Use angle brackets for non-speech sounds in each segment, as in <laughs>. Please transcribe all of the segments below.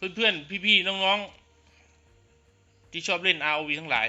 เพื่อนๆ พี่ๆ น้องๆ ที่ชอบเล่น ROV ทั้งหลาย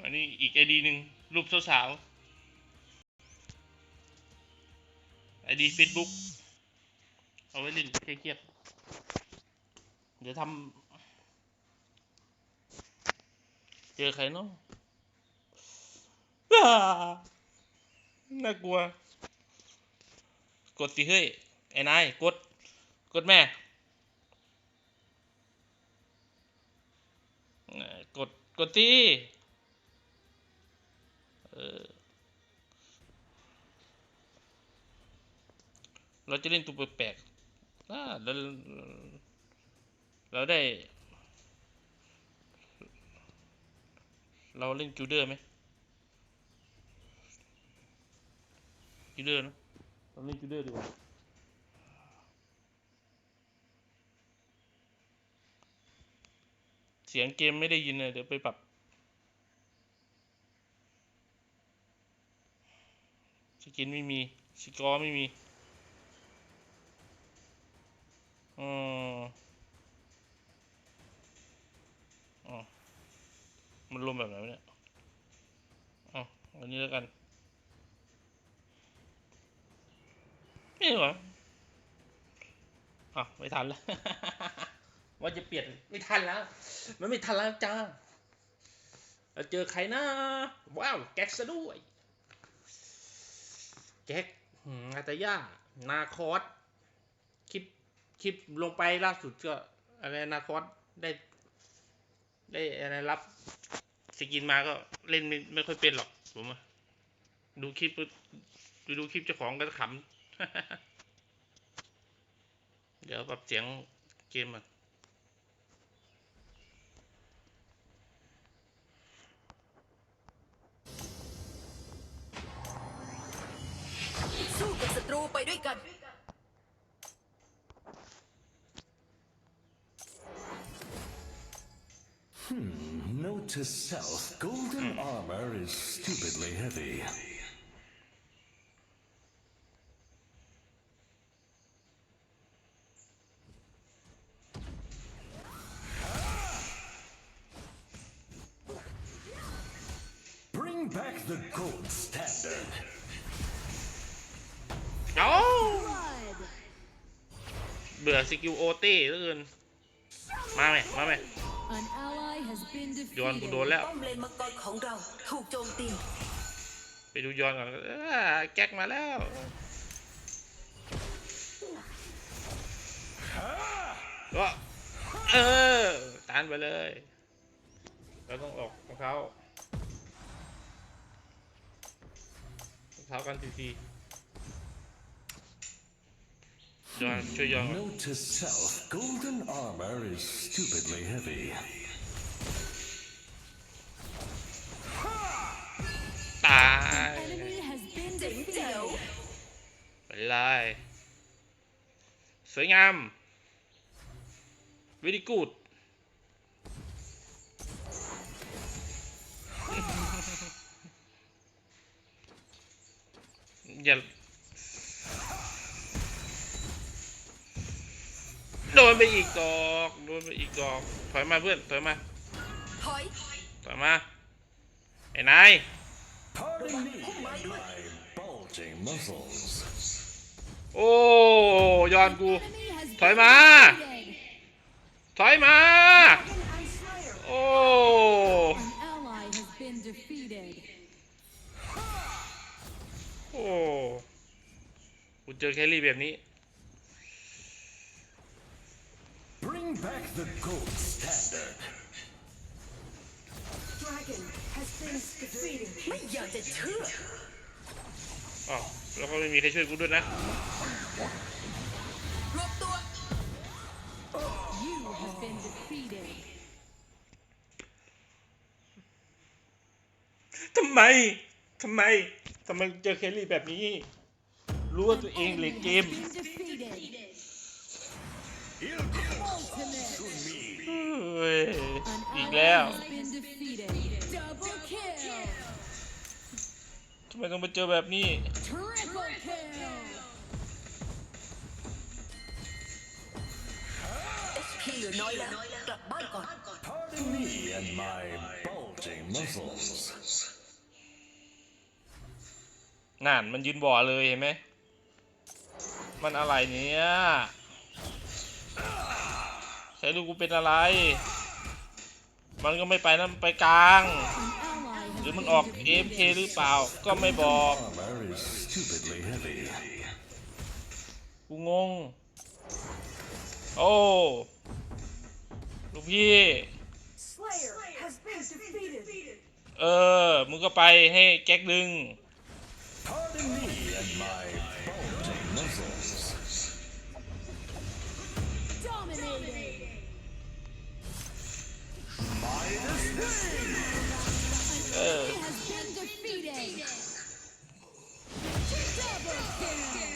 อันนี้อีกไอดีหนึ่งรูปสาวๆไอดีเฟซบุ๊กเอาไว้เล่นเครียดๆเดี๋ยวทำเจอใครเนาะน่ากลัว กดสิเฮ้ยไอ้นายกด กดแม่ กด กดตีเออเราจะเล่นตัวแปลกๆอ่าเราเราได้ เราเล่นจูเดอร์ไหมจูเดอร์นะ เราเล่นจูเดอร์ดีกว่าเสียงเกมไม่ได้ยินเลยเดี๋ยวไปปรับ สกินไม่มี สกอร์ไม่มี อืมอ๋อมันรวมแบบไหนเนี่ยอ๋ออันนี้แล้วกัน นี่เหรออะไม่ทันแล้ว ว่าจะเปลี่ยนไม่ทันแล้ว มันไม่ทันแล้วจ้าเราเจอใครนะว้าว แก๊กซะด้วย แก๊กอาตายานาคอสคลิป คลิปลงไปล่าสุดก็อะไรนาคอสได้ ได้อะไรรับ สกินมาก็เล่นไม่ไม่ค่อยเป็นหรอกผมดูคลิปดูดูคลิปเจ้าของก็ขำ <laughs> เดี๋ยวปรับเสียงเกมก่อน สู้กับศัตรูไปด้วยกัน Note to self, golden armor is stupidly heavy. Gold standard. เอ้าเบื่อสกิลโอเต้เหลือเกินมาไหมมาไหม An ally has been ยอนกู defeated. โดนแล้ว ป้อมเลนมังกรของเราถูกโจมตีไปดูยอนก่อนเอ้อแก๊กมาแล้ว ก็เออตานไปเลย เราต้องออกรองเท้า รองเท้ากันทีทียอนช่วยยอนก่อน Note to self, golden armor is stupidly heavy. ตาย Enemy has been เอย่าโดนไปอีกดอกโดนไปอีกดอก ถอยมาเพื่อน ถอยมา ถอย ถอยมา ไอ้นาย Pardon me, my bulging muscles. โอ้ยอนกู Enemy has been ถอยมา defeated. ถอยมา โอ้ An ally has been defeated. โอ้ กูเจอแคลรี่แบบนี้ Bring back the gold standard. ไม่อยากจะเชื่ออ๋อแล้วก็ไม่มีใครช่วยกูด้วยนะ รวบตัว You have been defeated. ทำไม ทำไม ทำไมเจอเคลรี่แบบนี้ รู้ว่าตัวเองเหลยเกมอีกแล้วทำไมต้องมาเจอแบบนี้พี่เหลือน้อยแล้วกลับบ้านก่อน kill. นั่นมันยืนบ่อเลยเห็นไหม มันอะไรเนี่ย ใช้ลูกกูเป็นอะไร มันก็ไม่ไปนะมันไปกลาง หรือมันออก AFK หรือเปล่า ก็ไม่บอก Armor is stupidly heavy. กูงง โอ้ ลูกพี่เออ มึงก็ไปให้แก๊กดึง Pardon me and my bulging muscles. Dominating. Uh. Has been defeated. Double kill.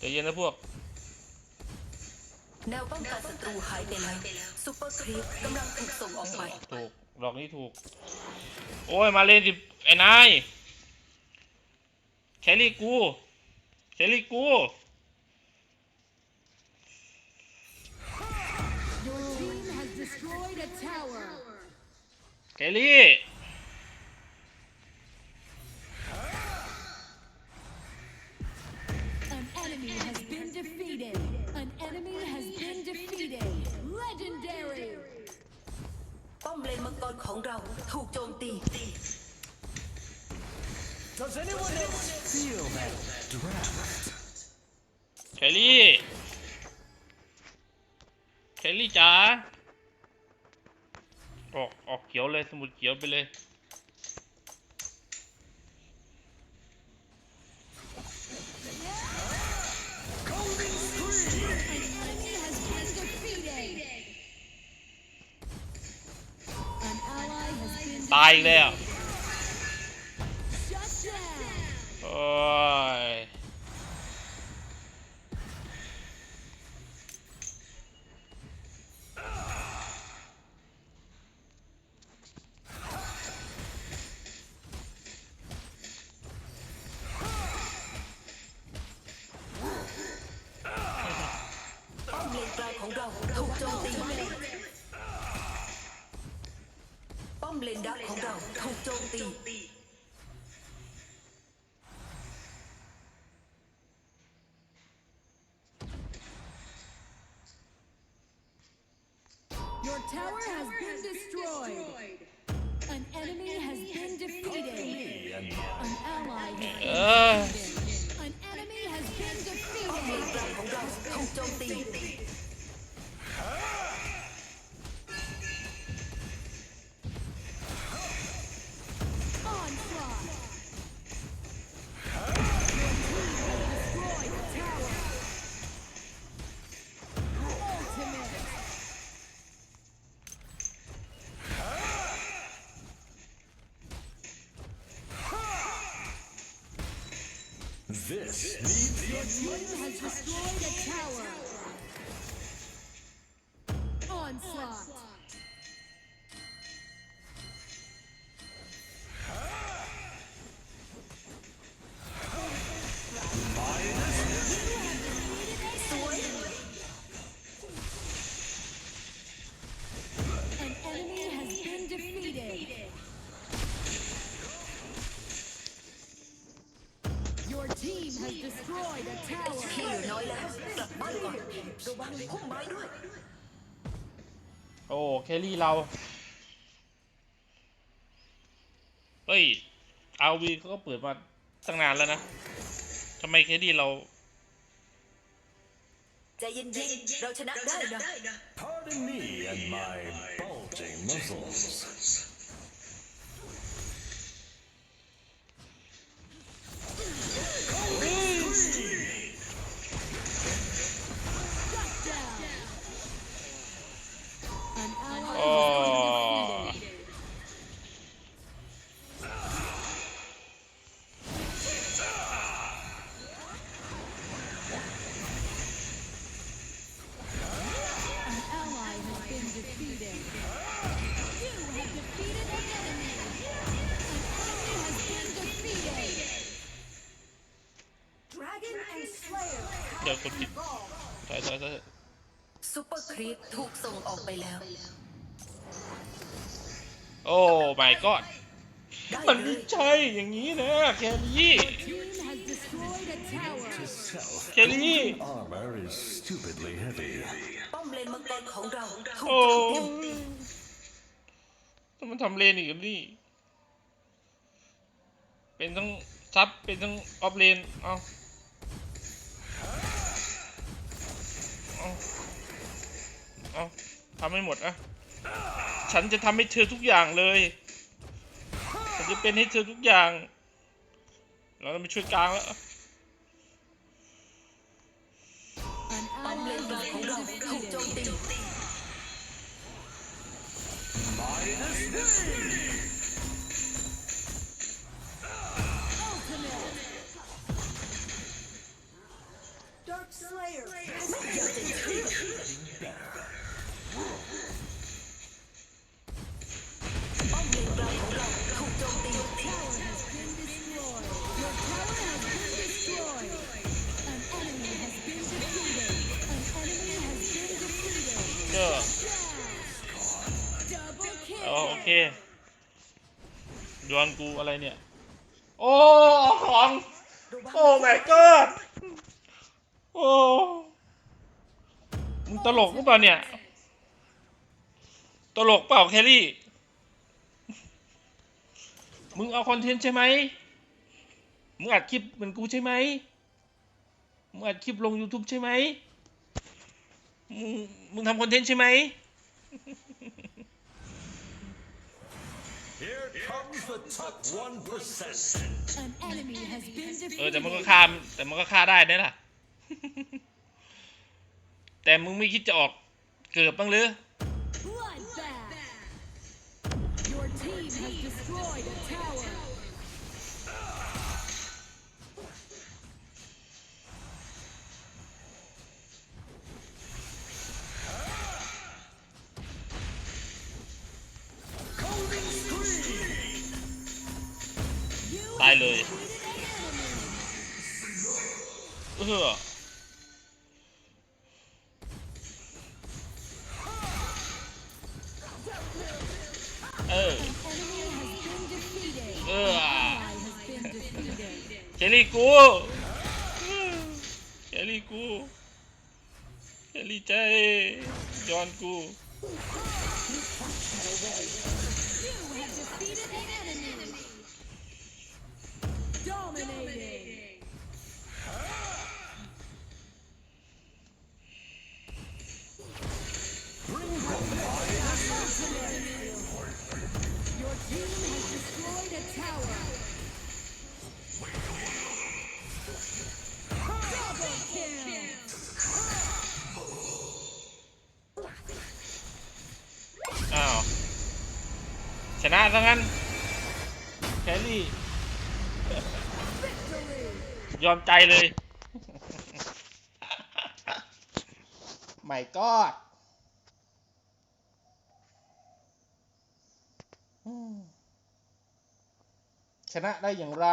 ใจเย็นนะพวก แนวป้องกันศัตรูหายไปแล้วซูเปอร์ครีปกำลังถูกส่งออกไป ถูกดอกนี้ถูก โอ้ยมาเล่นดิไอ้นายแครี่กูแครี่กู Your team has destroyed a tower. แครี่ เลนมังกรของเราถูกโจมตี Does anyone else feel that draft? แครี่แครี่จ๋าออกออกเขียวเลยสมุดเขียวไปเลย ตายอีกแล้ว ป้อมเลนดักของเราถูกโจมตี this needs Your team has destroyed a tower. Onslaught. Team has destroyed a ที่ tower. เหลือน้อยแล้วกลับบ้านก่อนระวังพุ่มไม้ด้วย โอ้แครี่เรา เฮ้ยอาวีเขาก็เปิดมาตั้งนานแล้วนะทำไมแครี่เรา ใจเย็นๆเราชนะได้นะ Pardon me and my bulging muscles. ร์ครีปถูกส่งออกไปแล้ว โอ้ my god ได้มันเลไม่ยใช่อย่างนี้นะแคลรี่ Team has destroyed a tower. To self, Kelly. golden armor is stupidly heavy. ป้อมเลนมังกรของเราถูกโอ้โจมตีต้องมันทำเลนอีกแล้วนี่เป็นทั้งซับเป็นทั้งออฟเลน เอาเอา เอาทำให้หมดอะฉันจะทำให้เธอทุกอย่างเลย ฉันจะเป็นให้เธอทุกอย่าง เราต้องไปช่วยกลางแล้ว An ป้อมเล ally นกลางของเราถูกโจม defeated. ตีป้อม ดวลกูอะไรเนี่ย โอ้ของ โอ้ my god โอ้มึงตลกหรือเปล่าเนี่ย ตลกเปล่าแครี่ มึงเอาคอนเทนต์ใช่ไหม มึงอัดคลิปเหมือนกูใช่ไหม มึงอัดคลิปลง YouTube ใช่ไหม มึง มึงทำคอนเทนต์ใช่ไหม เออแต่มันก็ defeated. ฆ่าแต่มันก็ฆ่าได้นะล่ะแต่มึงไม่คิดจะออกเกิดบ้างหรือายเลย เออ เออ Enemy has been defeated. เออ Ally has been defeated. เจลี่กูเจลี่กูเจลี่ใจยอนกู ซะงั้น แครี่ ยอมใจเลย ไม่กอดชนะได้อย่างไร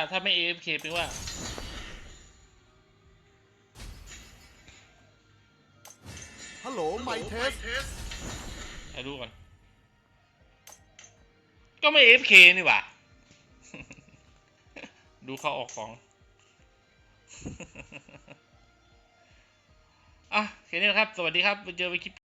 ถ้าถ้าไม่ AFK แปลว่า ฮัลโหลไมเทสให้ดูก่อน ก็ไม่ AFK นี่หว่า ดูเขาออกของ อะแค่นี้นะครับ สวัสดีครับไปเจอไปคลิป